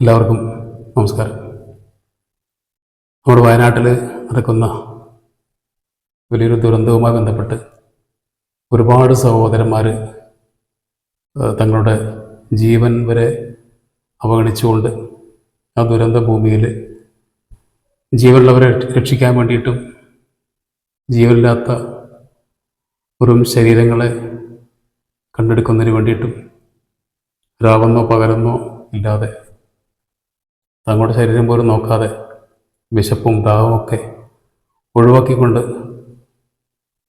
എല്ലാവർക്കും നമസ്കാരം. നമ്മുടെ വയനാട്ടിൽ നടക്കുന്ന വലിയൊരു ദുരന്തവുമായി ബന്ധപ്പെട്ട് ഒരുപാട് സഹോദരന്മാർ തങ്ങളുടെ ജീവൻ വരെ അവഗണിച്ചുകൊണ്ട് ആ ദുരന്ത ഭൂമിയിൽ ജീവനുള്ളവരെ രക്ഷിക്കാൻ വേണ്ടിയിട്ടും ജീവനില്ലാത്ത വെറും ശരീരങ്ങളെ കണ്ടെടുക്കുന്നതിന് വേണ്ടിയിട്ടും രാവെന്നോ പകലെന്നോ ഇല്ലാതെ തങ്ങളുടെ ശരീരം പോലും നോക്കാതെ വിശപ്പും ദാഹവും ഒക്കെ ഒഴിവാക്കിക്കൊണ്ട്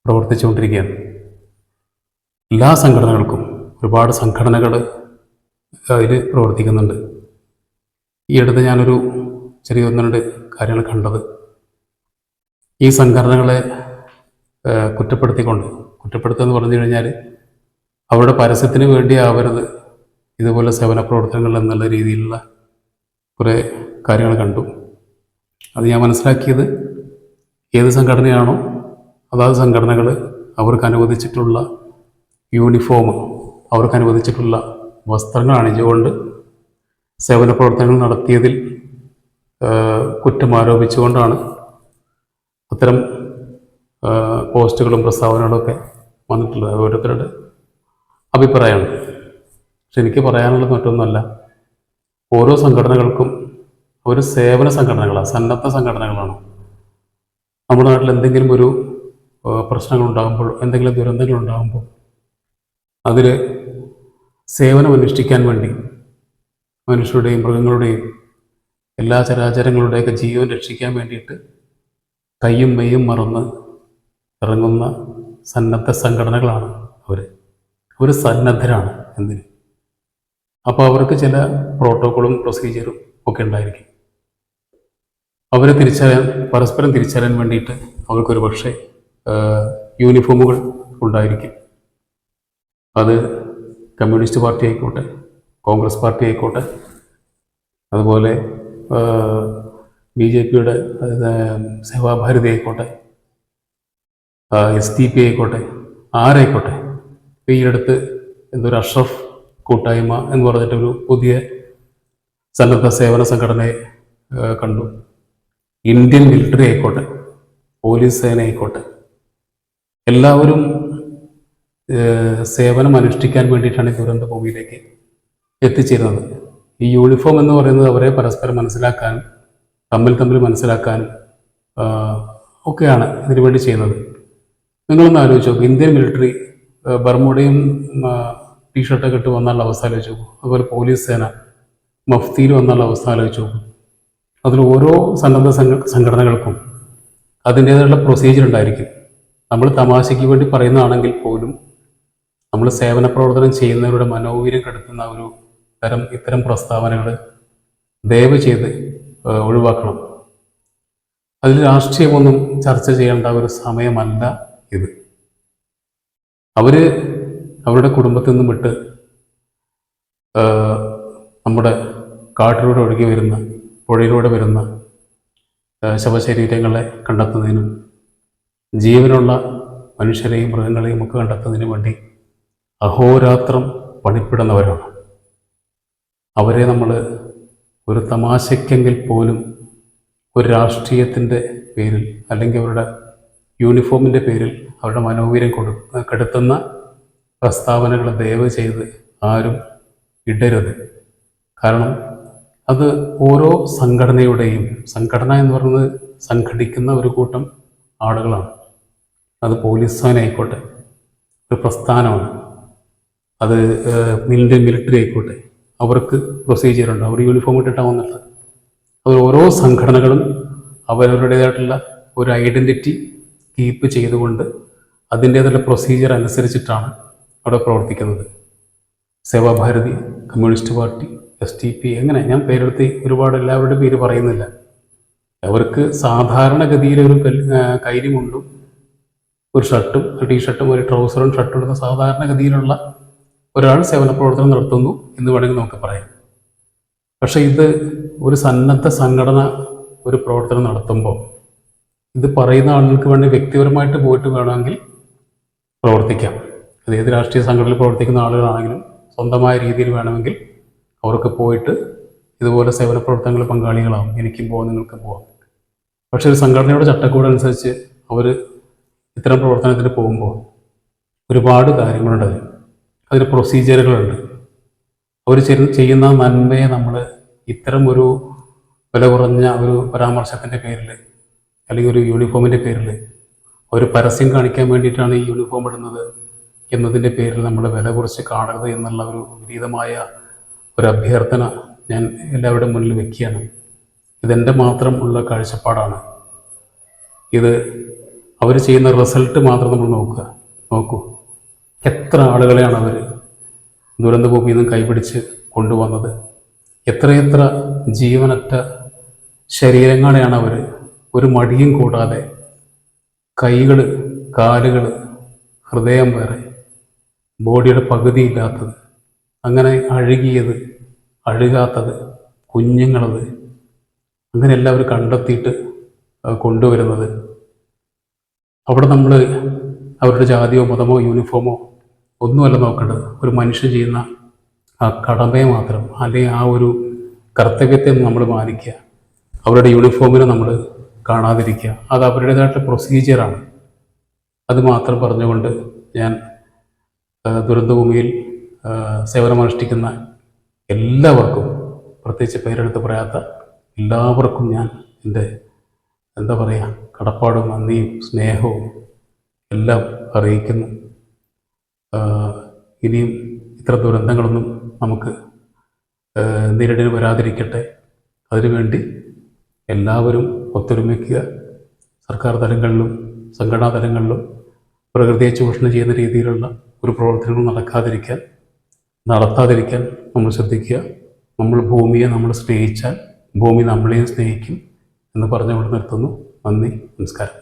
പ്രവർത്തിച്ചുകൊണ്ടിരിക്കുകയാണ്. എല്ലാ സംഘടനകൾക്കും ഒരുപാട് സംഘടനകൾ അതിൽ പ്രവർത്തിക്കുന്നുണ്ട്. ഈ അടുത്ത് ഞാനൊരു ചെറിയ ഒന്ന് രണ്ട് കാര്യങ്ങൾ കണ്ടത്. ഈ സംഘടനകളെ കുറ്റപ്പെടുത്തിക്കൊണ്ട് കുറ്റപ്പെടുത്തുക എന്ന് പറഞ്ഞു കഴിഞ്ഞാൽ അവരുടെ പരസ്യത്തിന് വേണ്ടി ആവരുത് ഇതുപോലെ സേവന പ്രവർത്തനങ്ങൾ എന്നുള്ള രീതിയിലുള്ള കുറേ കാര്യങ്ങൾ കണ്ടു. അത് ഞാൻ മനസ്സിലാക്കിയത് ഏത് സംഘടനയാണോ അതാത് സംഘടനകൾ അവർക്ക് അനുവദിച്ചിട്ടുള്ള യൂണിഫോം അവർക്ക് അനുവദിച്ചിട്ടുള്ള വസ്ത്രങ്ങൾ അണിഞ്ഞുകൊണ്ട് സേവന പ്രവർത്തനങ്ങൾ നടത്തിയതിൽ കുറ്റം ആരോപിച്ചുകൊണ്ടാണ് അത്തരം പോസ്റ്റുകളും പ്രസ്താവനകളൊക്കെ വന്നിട്ടുള്ളത്. ഓരോരുത്തരുടെ അഭിപ്രായമാണ്. പക്ഷെ എനിക്ക് പറയാനുള്ളത് മറ്റൊന്നുമല്ല. ഓരോ സംഘടനകൾക്കും ഒരു സേവന സംഘടനകളാണ് സന്നദ്ധ സംഘടനകളാണ്. നമ്മുടെ നാട്ടിൽ എന്തെങ്കിലും ഒരു പ്രശ്നങ്ങൾ ഉണ്ടാകുമ്പോൾ എന്തെങ്കിലും ദുരന്തങ്ങൾ ഉണ്ടാകുമ്പോൾ അതിൽ സേവനം അനുഷ്ഠിക്കാൻ വേണ്ടി മനുഷ്യരുടെയും മൃഗങ്ങളുടെയും എല്ലാ ചരാചരങ്ങളുടെയൊക്കെ ജീവൻ രക്ഷിക്കാൻ വേണ്ടിയിട്ട് കയ്യും മെയ്യും മറന്ന് ഇറങ്ങുന്ന സന്നദ്ധ സംഘടനകളാണ് അവർ അവർ സന്നദ്ധരാണ് എന്തിന്? അപ്പോൾ അവർക്ക് ചില പ്രോട്ടോക്കോളും പ്രൊസീജിയറും ഒക്കെ ഉണ്ടായിരിക്കും. അവരെ തിരിച്ചറിയാൻ പരസ്പരം തിരിച്ചറിയാൻ വേണ്ടിയിട്ട് അവർക്കൊരു പക്ഷേ യൂണിഫോമുകൾ ഉണ്ടായിരിക്കും. അത് കമ്മ്യൂണിസ്റ്റ് പാർട്ടി ആയിക്കോട്ടെ കോൺഗ്രസ് പാർട്ടി ആയിക്കോട്ടെ അതുപോലെ ബി ജെ പിയുടെ സേവാഭാരതി ആയിക്കോട്ടെ എസ് ടി പി ആയിക്കോട്ടെ ആരായിക്കോട്ടെ ഈ അടുത്ത് എന്തൊരു അഷ്റഫ് കൂട്ടായ്മ എന്ന് പറഞ്ഞിട്ടൊരു പുതിയ സന്നദ്ധ സേവന സംഘടനയെ കണ്ടു. ഇന്ത്യൻ മിലിറ്ററി ആയിക്കോട്ടെ പോലീസ് സേന ആയിക്കോട്ടെ എല്ലാവരും സേവനം അനുഷ്ഠിക്കാൻ വേണ്ടിയിട്ടാണ് ദുരന്ത ഭൂമിയിലേക്ക് എത്തിച്ചേരുന്നത്. ഈ യൂണിഫോം എന്ന് പറയുന്നത് അവരെ പരസ്പരം മനസ്സിലാക്കാനും തമ്മിൽ തമ്മിൽ മനസ്സിലാക്കാനും ആ, ഒക്കെയാണ് ഇതിനു വേണ്ടി ചെയ്യുന്നത്. നിങ്ങളൊന്ന് ആലോചിച്ച് ഇന്ത്യൻ മിലിറ്ററി ബർമുടയും ടീഷർട്ടൊക്കെ ഇട്ട് വന്നുള്ള അവസ്ഥ ആലോചിച്ച് നോക്കും. അതുപോലെ പോലീസ് സേന മഫ്തിയിൽ വന്നുള്ള അവസ്ഥ ആലോചിച്ച് നോക്കും. അതിൽ ഓരോ സന്നദ്ധ സംഘടനകൾക്കും അതിന്റേതായിട്ടുള്ള പ്രൊസീജിയർ ഉണ്ടായിരിക്കും. നമ്മൾ തമാശയ്ക്ക് വേണ്ടി പറയുന്നതാണെങ്കിൽ പോലും നമ്മൾ സേവന പ്രവർത്തനം ചെയ്യുന്നവരുടെ മനോവീര്യം കെടുത്തുന്ന ഒരു തരം ഇത്തരം പ്രസ്താവനകൾ ദയവ് ചെയ്ത് ഒഴിവാക്കണം. അതിൽ രാഷ്ട്രീയമൊന്നും ചർച്ച ചെയ്യേണ്ട ഒരു സമയമല്ല ഇത്. അവർ അവരുടെ കുടുംബത്തിൽ നിന്നും വിട്ട് നമ്മുടെ കാട്ടിലൂടെ ഒഴുകി വരുന്ന പുഴയിലൂടെ വരുന്ന ശവശരീരങ്ങളെ കണ്ടെത്തുന്നതിനും ജീവനുള്ള മനുഷ്യരെയും മൃഗങ്ങളെയും ഒക്കെ കണ്ടെത്തുന്നതിന് വേണ്ടി അഹോരാത്രം പണിപ്പെടുന്നവരാണ്. അവരെ നമ്മൾ ഒരു തമാശയ്ക്കെങ്കിൽ പോലും ഒരു രാഷ്ട്രീയത്തിന്റെ പേരിൽ അല്ലെങ്കിൽ അവരുടെ യൂണിഫോമിന്റെ പേരിൽ അവരുടെ മനോവീര്യം കൊടു കെടുത്തുന്ന പ്രസ്താവനകൾ ദയവ് ചെയ്ത് ആരും ഇടരുത്. കാരണം അത് ഓരോ സംഘടനയുടെയും സംഘടന എന്ന് പറയുന്നത് സംഘടിക്കുന്ന ഒരു കൂട്ടം ആളുകളാണ്. അത് പോലീസ് സേനയായിക്കോട്ടെ ഒരു പ്രസ്ഥാനമാണ്. അത് മിലിന്റെ മിലിറ്ററി ആയിക്കോട്ടെ അവർക്ക് പ്രൊസീജിയർ ഉണ്ട്. അവർ യൂണിഫോം ഇട്ടിട്ടാണ് വന്നിട്ട് അത് ഓരോ സംഘടനകളും അവരവരുടേതായിട്ടുള്ള ഒരു ഐഡന്റിറ്റി കീപ്പ് ചെയ്തുകൊണ്ട് അതിന്റേതായിട്ടുള്ള പ്രൊസീജിയർ അനുസരിച്ചിട്ടാണ് അവിടെ പ്രവർത്തിക്കുന്നത്. Seva Bharati communist party S T P അങ്ങനെ ഞാൻ പേരെടുത്ത് ഒരുപാട് എല്ലാവരുടെ പേര് പറയുന്നില്ല. അവർക്ക് സാധാരണഗതിയിൽ ഒരു കൈരിമുണ്ടും ഒരു ഷർട്ടും ടീഷർട്ടും ഒരു ട്രൗസറും ഷർട്ടും എടുത്ത സാധാരണഗതിയിലുള്ള ഒരാൾ സേവന പ്രവർത്തനം നടത്തുന്നു എന്ന് വേണമെങ്കിൽ നമുക്ക് പറയാം. പക്ഷേ ഇത് ഒരു സന്നദ്ധ സംഘടന ഒരു പ്രവർത്തനം നടത്തുമ്പോൾ ഇത് പറയുന്ന ആളുകൾക്ക് വേണ്ടി വ്യക്തിപരമായിട്ട് പോയിട്ട് വേണമെങ്കിൽ പ്രവർത്തിക്കാം. അത് ഏത് രാഷ്ട്രീയ സംഘടനയിൽ പ്രവർത്തിക്കുന്ന ആളുകളാണെങ്കിലും സ്വന്തമായ രീതിയിൽ വേണമെങ്കിൽ അവർക്ക് പോയിട്ട് ഇതുപോലെ സേവന പ്രവർത്തനങ്ങളിൽ പങ്കാളികളാവും. എനിക്കും പോവാം നിങ്ങൾക്കും പോവാം. പക്ഷെ ഒരു സംഘടനയുടെ ചട്ടക്കൂട് അനുസരിച്ച് അവർ ഇത്തരം പ്രവർത്തനത്തിന് പോകുമ്പോൾ ഒരുപാട് കാര്യങ്ങളുണ്ട് അതിന് അതിന് പ്രൊസീജിയറുകളുണ്ട്. അവർ ചെയ്യുന്ന നന്മയെ നമ്മൾ ഇത്തരം ഒരു വില കുറഞ്ഞ ഒരു പരാമർശത്തിന്റെ പേരിൽ അല്ലെങ്കിൽ ഒരു യൂണിഫോമിന്റെ പേരിൽ ഒരു പരസ്യം കാണിക്കാൻ വേണ്ടിയിട്ടാണ് ഈ യൂണിഫോം ഇടുന്നത്. എന്നതിന്റെ പേരിൽ നമ്മൾ വില കുറച്ച് കാണരുത് എന്നുള്ള ഒരു വിപരീതമായ ഒരു അഭ്യർത്ഥന ഞാൻ എല്ലാവരുടെ മുന്നിൽ വെക്കുകയാണ്. ഇതെന്റെ മാത്രം ഉള്ള കാഴ്ചപ്പാടാണ്. ഇത് അവർ ചെയ്യുന്ന റിസൾട്ട് മാത്രം നമ്മൾ നോക്കുക. നോക്കൂ എത്ര ആളുകളെയാണ് അവർ ദുരന്തഭൂമിയിൽ നിന്ന് കൈപിടിച്ച് കൊണ്ടുവന്നത്? എത്രയെത്ര ജീവനറ്റ ശരീരങ്ങളെയാണ് അവർ ഒരു മടിയും കൂടാതെ കൈകൾ കാലുകൾ ഹൃദയം വേറെ ബോഡിയുടെ പകുതിയില്ലാത്തത് അങ്ങനെ അഴുകിയത് അഴുകാത്തത് കുഞ്ഞുങ്ങളത് അങ്ങനെ എല്ലാവരും കണ്ടെത്തിയിട്ട് കൊണ്ടുവരുന്നത്. അവിടെ നമ്മൾ അവരുടെ ജാതിയോ മതമോ യൂണിഫോമോ ഒന്നുമല്ല നോക്കേണ്ടത്. ഒരു മനുഷ്യൻ ചെയ്യുന്ന ആ കടമയെ മാത്രം അല്ലെങ്കിൽ ആ ഒരു കർത്തവ്യത്തെ നമ്മൾ മാനിക്കുക. അവരുടെ യൂണിഫോമിനെ നമ്മൾ കാണാതിരിക്കുക. അത് അവരുടേതായിട്ടുള്ള പ്രൊസീജിയറാണ് അത് മാത്രം പറഞ്ഞുകൊണ്ട് ഞാൻ ദുരന്തഭൂമിയിൽ സേവനമനുഷ്ഠിക്കുന്ന എല്ലാവർക്കും പ്രത്യേകിച്ച് പേരെടുത്ത് പറയാത്ത എല്ലാവർക്കും ഞാൻ എന്റെ എന്താ പറയുക കടപ്പാടും നന്ദിയും സ്നേഹവും എല്ലാം അറിയിക്കുന്നു. ഇനിയും ഇത്ര ദുരന്തങ്ങളൊന്നും നമുക്ക് നേരിടേണ്ടി വരാതിരിക്കട്ടെ. അതിനുവേണ്ടി എല്ലാവരും ഒത്തൊരുമിക്കുക. സർക്കാർ തലങ്ങളിലും സംഘടനാ തലങ്ങളിലും പ്രകൃതിയെ ചൂഷണം ചെയ്യുന്ന രീതിയിലുള്ള ഒരു പ്രവർത്തനങ്ങൾ നടക്കാതിരിക്കാൻ നടത്താതിരിക്കാൻ നമ്മൾ ശ്രദ്ധിക്കുക. നമ്മൾ ഭൂമിയെ നമ്മൾ സ്നേഹിച്ചാൽ ഭൂമി നമ്മളെയും സ്നേഹിക്കും എന്ന് പറഞ്ഞുകൊണ്ട് നിർത്തുന്നു. നന്ദി നമസ്കാരം.